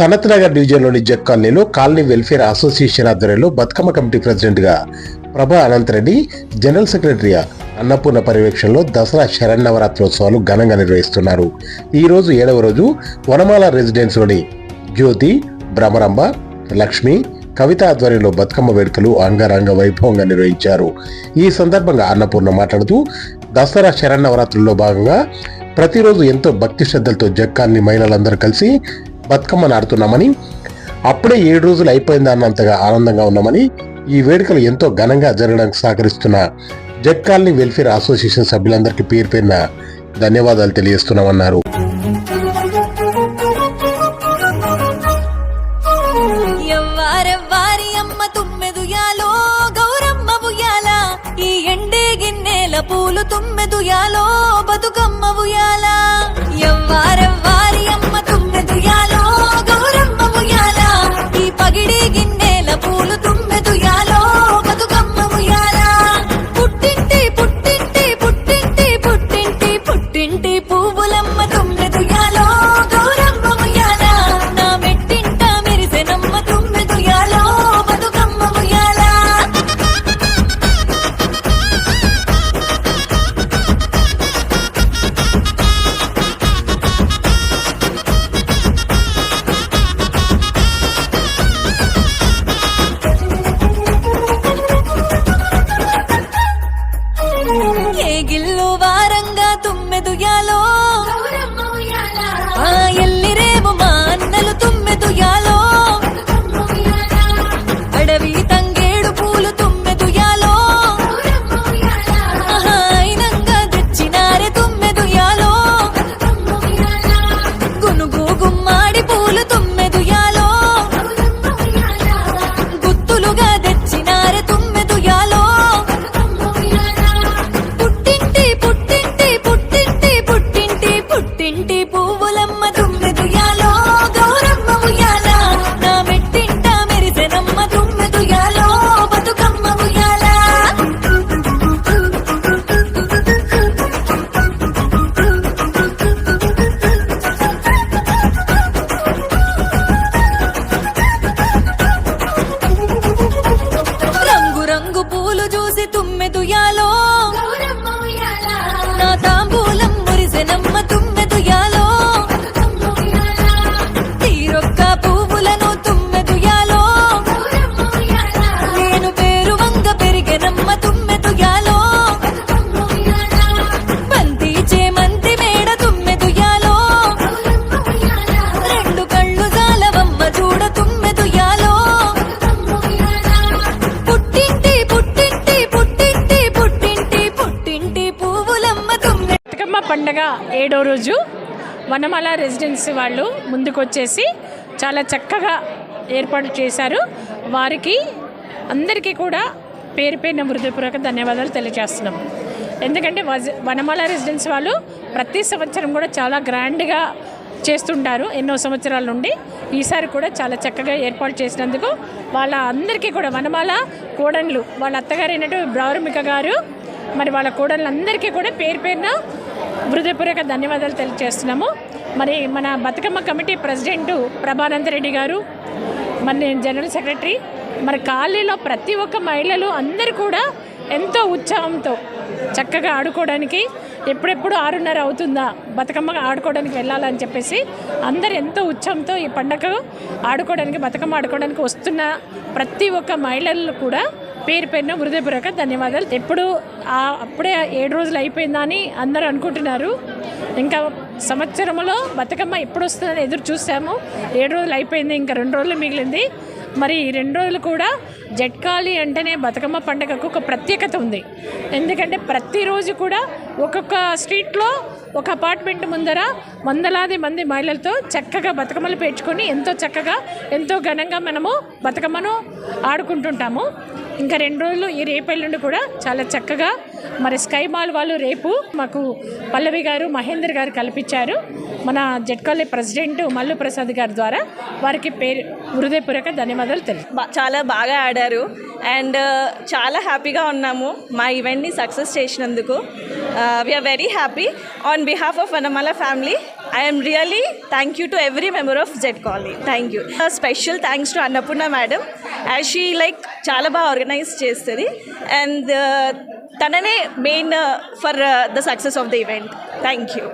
సనత్ నగర్ డివిజన్లోని జగ్ కాలనీలో colony welfare association ఆధ్వర్యంలో బతుకమ్మ కమిటీ ప్రెసిడెంట్గా ప్రభా అనంతరెడ్డి జనరల్ సెక్రటరీ అన్నపూర్ణ పర్యవేక్షణలో దసరా శరన్నవరాత్రోత్సవాలు ఘనంగా నిర్వహిస్తున్నారు. ఈ రోజు ఏడవ రోజు వనమాల రెసిడెన్స్లోని జ్యోతి భ్రమరంబ లక్ష్మి కవిత ఆధ్వర్యంలో బతుకమ్మ వేడుకలు అంగరంగ వైభవంగా నిర్వహించారు. ఈ సందర్భంగా అన్నపూర్ణ మాట్లాడుతూ దసరా శరన్నవరాత్రుల్లో భాగంగా ప్రతిరోజు ఎంతో భక్తి శ్రద్ధలతో జక్కాన్ని మహిళలందరూ కలిసి బతుకమ్మను ఆడుతున్నామని అప్పుడే ఏడు రోజులు అయిపోయింది అన్నంతగా ఆనందంగా ఉన్నామని ఈ వేడుకలు ఎంతో ఘనంగా జరగడానికి సహకరిస్తున్న జక్కాల్ని వెల్ఫేర్ అసోసియేషన్ సభ్యులందరికీ పేరు పేరున ధన్యవాదాలు తెలియజేస్తున్నామన్నారు. ఈ గిన్నెల పూలు తుమ్మెదుయాలో బతుకమ్మ ఉయాలా ఏ గిల్లు వారంగా తుమ్మెదుయాలో. ఆ ఎల్లి ఎల్లిరేవు మా అన్నలు తుమ్మెదుయాలో. అడవి తంగేడు పూలు తుమ్మెదుయాలో. ఆహా, అయినంగా తెచ్చినారే తుమ్మెదుయాలో. గునుగు పండగ ఏడో రోజు వనమాల రెసిడెన్సీ వాళ్ళు ముందుకొచ్చేసి చాలా చక్కగా ఏర్పాటు చేశారు. వారికి అందరికీ కూడా పేరు పేరున హృదయపూర్వక ధన్యవాదాలు తెలియజేస్తున్నాం. ఎందుకంటే వజ- వనమాల రెసిడెన్స్ వాళ్ళు ప్రతి సంవత్సరం కూడా చాలా గ్రాండ్గా చేస్తుంటారు. ఎన్నో సంవత్సరాల నుండి ఈసారి కూడా చాలా చక్కగా ఏర్పాటు చేసినందుకు వాళ్ళ అందరికీ కూడా వనమాల కోడన్లు వాళ్ళ అత్తగారు అయినటువంటి బ్రావమిక గారు మరి వాళ్ళ కోడళ్ళందరికీ కూడా పేరు పేరున హృదయపూర్వక ధన్యవాదాలు తెలియజేస్తున్నాము. మరి మన బతుకమ్మ కమిటీ ప్రెసిడెంట్ ప్రభానందరెడ్డి గారు మరి జనరల్ సెక్రటరీ మరి కాలనీలో ప్రతి ఒక్క మహిళలు అందరూ కూడా ఎంతో ఉత్సాహంతో చక్కగా ఆడుకోవడానికి ఎప్పుడెప్పుడు ఆరున్నర అవుతుందా బతుకమ్మ ఆడుకోవడానికి వెళ్ళాలని చెప్పేసి అందరు ఎంతో ఉత్సాహంతో ఈ పండగ ఆడుకోవడానికి బతుకమ్మ ఆడుకోవడానికి వస్తున్న ప్రతి ఒక్క మహిళలు కూడా పేరు పేరున హృదయపూర్వక ధన్యవాదాలు. ఎప్పుడు అప్పుడే ఏడు రోజులు అయిపోయిందా అని అందరూ అనుకుంటున్నారు. ఇంకా సంవత్సరంలో బతుకమ్మ ఎప్పుడు వస్తుందని ఎదురు చూసాము. ఏడు రోజులు అయిపోయింది ఇంకా రెండు రోజులు మిగిలింది. మరి ఈ రెండు రోజులు కూడా జట్కాలి అంటేనే బతుకమ్మ పండుగకు ఒక ప్రత్యేకత ఉంది. ఎందుకంటే ప్రతిరోజు కూడా ఒక్కొక్క స్ట్రీట్లో ఒక అపార్ట్మెంట్ ముందర వందలాది మంది మహిళలతో చక్కగా బతుకమ్మలు పేర్చుకొని ఎంతో చక్కగా ఎంతో ఘనంగా మనము బతుకమ్మను ఆడుకుంటుంటాము. ఇంకా రెండు రోజులు ఈ రేపెల్లుండి కూడా చాలా చక్కగా మరి స్కై మాల్ వాళ్ళు రేపు మాకు పల్లవి గారు మహేందర్ గారు కల్పించారు. మన జట్కాలి ప్రెసిడెంట్ మల్లు ప్రసాద్ గారి ద్వారా వారికి పేరు హృదయపూర్వక ధన్యవాదాలు తెలుసు చాలా బాగా ఆడారు. అండ్ చాలా హ్యాపీగా ఉన్నాము. మా ఈవెంట్ని సక్సెస్ చేసినందుకు. We're very happy on behalf of Vanamala family I'm really thank you to every member of Z colony thank you special thanks to Annapurna madam as she like చాలా బాగా ఆర్గనైజ్ చేస్తుంది. And తననే main for the success of the event thank you